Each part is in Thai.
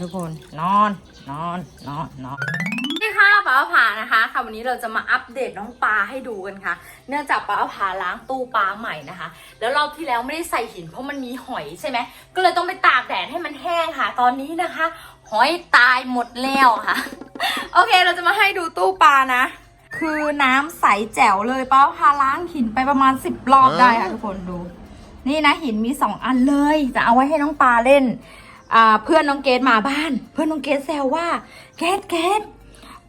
ทุกคน นอน นอน นอน นอนนี่ค่ะป้าผ่านะคะค่ะวันนี้เราจะมาอัปเดตน้องปลาให้ดูกันค่ะ เนื่องจากป้าผ่าล้างตู้ปลาใหม่นะคะ แล้วรอบที่แล้วไม่ได้ใส่หินเพราะมันมีหอยใช่ไหมก็เลยต้องไปตากแดดให้มันแห้งค่ะ ตอนนี้นะคะ หอยตายหมดแล้วค่ะ โอเคเราจะมาให้ดูตู้ปลานะ คือน้ำใสแจ๋วเลยป้าพาล้างหินไปประมาณสิบรอบได้ค่ะทุกคนดู นี่นะหินมีสองอันเลย จะเอาไว้ให้น้องปลาเล่น เพื่อนน้องเกดมาบ้าน เพื่อนน้องเกดแซวว่า เกดเกด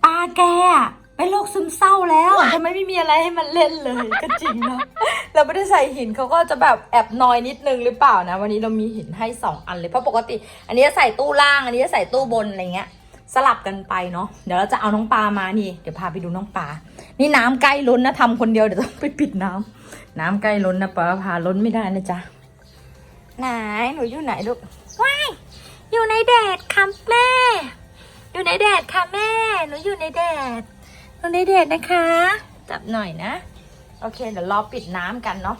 ปลาแกอะเป็นโรคซึมเศร้าแล้วทำไมไม่มีอะไรให้มันเล่นเลย ก็จริงเนาะเราไม่ได้ใส่หินเขาก็จะแบบแอบนอยนิดนึงหรือเปล่านะ วันนี้เรามีหินให้สองอันเลยเพราะปกติ อันนี้จะใส่ตู้ล่าง อันนี้จะใส่ตู้บนอะไรเงี้ย สลับกันไปเนาะเดี๋ยวเราจะเอาน้องปลามานี่ เดี๋ยวพาไปดูน้องปลานี่น้ำใกล้ล้นนะทำคนเดียวเดี๋ยวต้องไปปิดน้ำน้ำใกล้ล้นนะปลาพาล้นไม่ได้นะจ๊ะไหนหนูอยู่ไหนลูกว้าย อยู่ในแดดค่ะแม่ อยู่ในแดดค่ะแม่ หนูอยู่ในแดดอยู่ในแดดนะคะ จับหน่อยนะ โอเค เดี๋ยวรอปิดน้ำกันเนาะ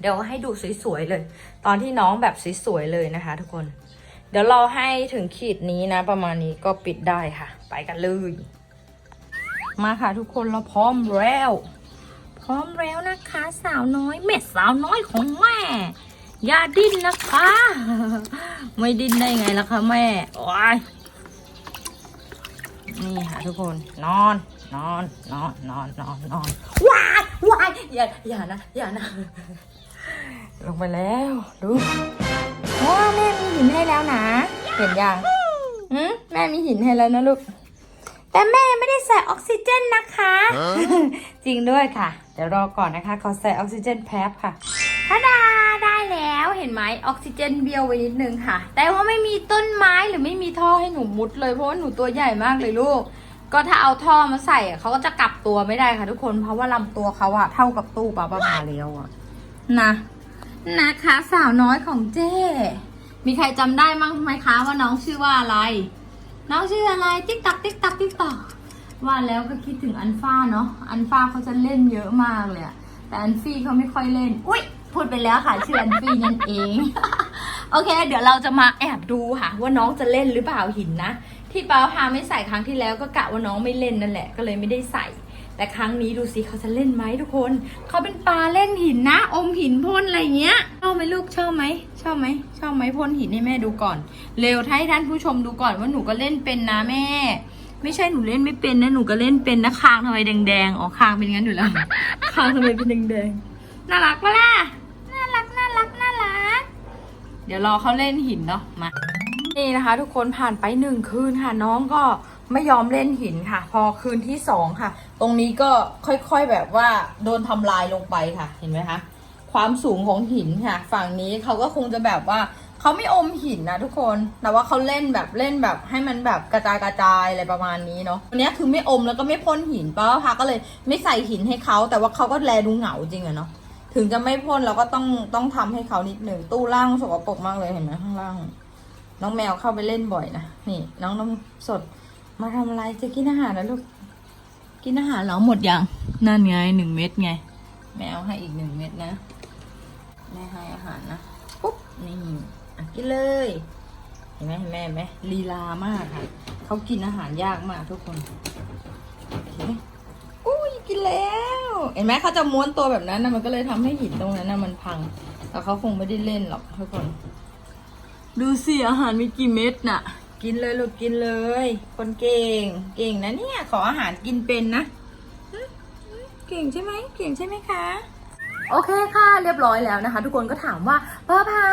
เดี๋ยวให้ดูสวยๆเลย ตอนที่น้องแบบสวยๆเลยนะคะ ทุกคน เดี๋ยวรอให้ถึงขีดนี้นะ ประมาณนี้ก็ปิดได้ค่ะ ไปกันเลย มาค่ะทุกคนเราพร้อมแล้ว พร้อมแล้วนะคะ สาวน้อยแม่สาวน้อยของแม่ อย่าดิ้นนะคะ ไม่ดิ้นได้ไงล่ะคะแม่โอ้ยนี่ค่ะทุกคนนอนนอนนอนนอนนอนนอนว้ายว้ายอย่าอย่านะอย่านะ ลงไปแล้วดูว้าแม่มีหินให้แล้วนะ เห็นยังหืมแม่มีหินให้แล้วนะลูก แต่แม่ยังไม่ได้ใส่ออกซิเจนนะคะ จริงด้วยค่ะ เดี๋ยวรอก่อนนะคะขอใส่ออกซิเจนแป๊บค่ะทาดาได้ แล้วเห็นไหมออกซิเจนเบี้ยวไปนิดนึงค่ะ แต่ว่าไม่มีต้นไม้หรือไม่มีท่อให้หนูมุดเลยเพราะว่าหนูตัวใหญ่มากเลยลูก ก็ถ้าเอาท่อมาใส่เขาก็จะกลับตัวไม่ได้ค่ะทุกคนเพราะว่าลำตัวเขาอะเท่ากับตู้ปลาปลาเลี้ยวอะนะนะคะสาวน้อยของเจ้มีใครจำได้มั้งไหมคะว่าน้องชื่อว่าอะไร น้องชื่ออะไรติ๊กตักติ๊กตักติ๊กตักว่าแล้วก็คิดถึงอันฟ้าเนาะอันฟ้าเขาจะเล่นเยอะมากเลยอะแต่อันฟี่เขาไม่ค่อยเล่น อุ้ย พูดไปแล้วค่ะชื่ออันฟี่นั่นเอง โอเค เดี๋ยวเราจะมาแอบดูค่ะ ว่าน้องจะเล่นหรือเปล่าหินนะ ที่ป้าพาไม่ใส่ครั้งที่แล้วก็กะว่าน้องไม่เล่นนั่นแหละ ก็เลยไม่ได้ใส่ แต่ครั้งนี้ดูสิเขาจะเล่นไหมทุกคน เขาเป็นปลาเล่นหินนะ อมหินพ่นอะไรเงี้ยชอบไหมลูกชอบไหมชอบไหมชอบไหมพ่นหินให้แม่ดูก่อน เร็วให้ท่านผู้ชมดูก่อนว่าหนูก็เล่นเป็นนะแม่ไม่ใช่หนูเล่นไม่เป็นนะหนูก็เล่นเป็นนะคางทำไมแดงๆอ๋อคางเป็นงั้นอยู่แล้วคางทำไมเป็นแดงๆน่ารักปะล่ะ น่ารักน่ารักน่ารัก เดี๋ยวรอเขาเล่นหินเนาะมานี่นะคะ ทุกคนผ่านไปหนึ่งคืนค่ะ น้องก็ไม่ยอมเล่นหินค่ะ พอคืนที่สองค่ะ ตรงนี้ก็ค่อยๆแบบว่าโดนทำลายลงไปค่ะ เห็นไหมคะความสูงของหินค่ะ ฝั่งนี้เขาก็คงจะแบบว่าเขาไม่อมหินนะทุกคน แต่ว่าเขาเล่นแบบเล่นแบบให้มันแบบกระจายกระจายอะไรประมาณนี้เนาะวันนี้คือไม่อมแล้วก็ไม่พ่นหินป้าพาก็เลยไม่ใส่หินให้เขาแต่ว่าเขาก็แลดูเหงาจริงอะเนาะ ถึงจะไม่พ่นเราก็ต้องต้องทำให้เขานิดหนึ่งตู้ล่างสกปรกมากเลยเห็นไหมข้างล่าง น้องแมวเข้าไปเล่นบ่อยนะนี่น้องน้ำสด มาทำอะไรจะกินอาหารนะลูกกินอาหารเหรอหมดยังนั่นไงหนึ่งเม็ดไง แมวให้อีกหนึ่งเม็ดนะแม่ให้อาหารนะปุ๊บนี่อะกินเลยเห็นไหมเห็นไหมเห็นไหมลีลามากค่ะเขากินอาหารยากมากทุกคนโอเคอุ้ยกินแล้ว เห็นไหมเขาจะม้วนตัวแบบนั้นนะมันก็เลยทำให้หินตรงนั้นนะมันพัง แต่เขาคงไม่ได้เล่นหรอกทุกคน ดูสิอาหารมีกี่เม็ดน่ะ กินเลยลูกกินเลย คนเก่ง เก่งนะเนี่ย ขออาหารกินเป็นนะ เก่งใช่ไหมเก่งใช่ไหมคะ โอเคค่ะเรียบร้อยแล้วนะคะ ทุกคนก็ถามว่าป้าพา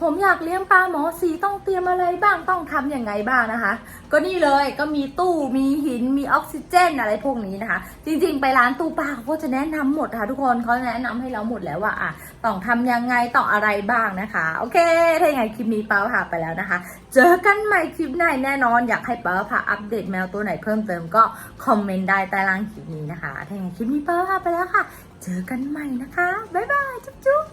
ผมอยากเลี้ยงปลาหมอสีต้องเตรียมอะไรบ้างต้องทำยังไงบ้างนะคะ ก็นี่เลยก็มีตู้มีหินมีออกซิเจนอะไรพวกนี้นะคะ จริงๆ ไปร้านตู้ปลาเขาก็จะแนะนำหมดค่ะทุกคนเขาแนะนำให้เราหมดแล้วว่าอะ ต้องทำยังไงต้องอะไรบ้างนะคะ โอเค ถ้าอย่างไรคลิปนี้ป้าพาไปแล้วนะคะ เจอกันใหม่คลิปหน้าแน่นอน อยากให้ป้าพาอัปเดตแมวตัวไหนเพิ่มเติมก็คอมเมนต์ได้ใต้ล่างคลิปนี้นะคะ ถ้าอย่างไรคลิปนี้ป้าพาไปแล้วค่ะ เจอกันใหม่นะคะ บ๊ายบาย จุ๊บจุ๊บ